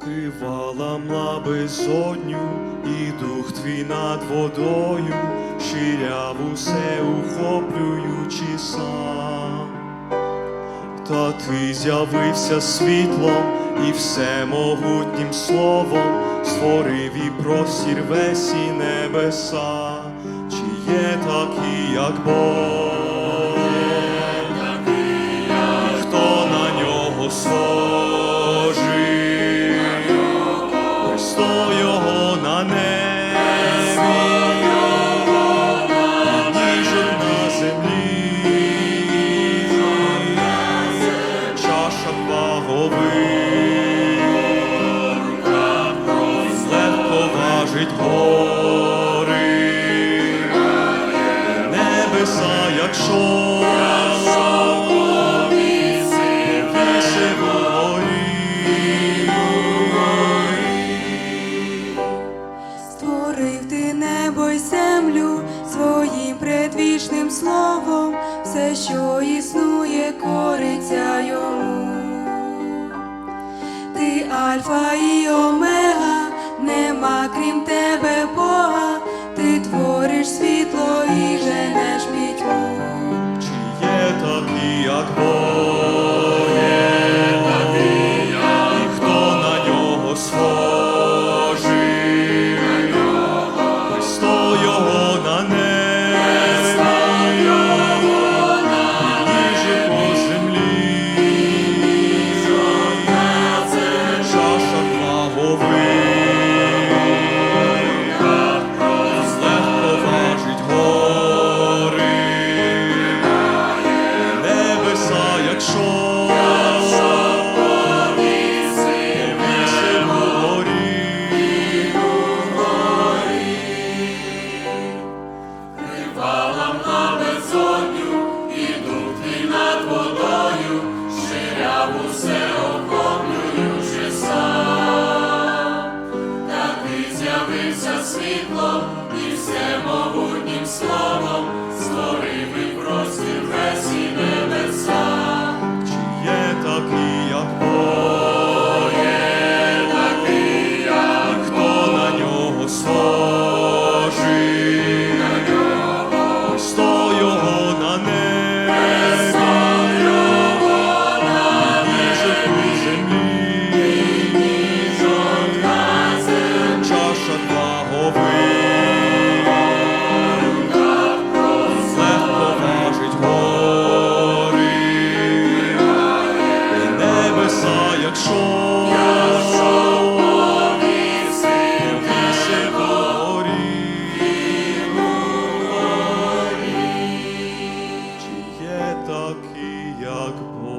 Вкривала мла безодню, і дух твій над водою, ширяв усе ухоплюючи сам. Та ти з'явився світлом і всемогутнім словом, створив і простір весь і небеса, чи є такі, як Бог, хто на нього схожий, вагових, легко важить гори, небеса, якщо віси вгорі. Створив ти небо й землю своїм предвічним словом, все, що існує, кориться Ти альфа світлом і всемогутнім словом, taki jak Bóg.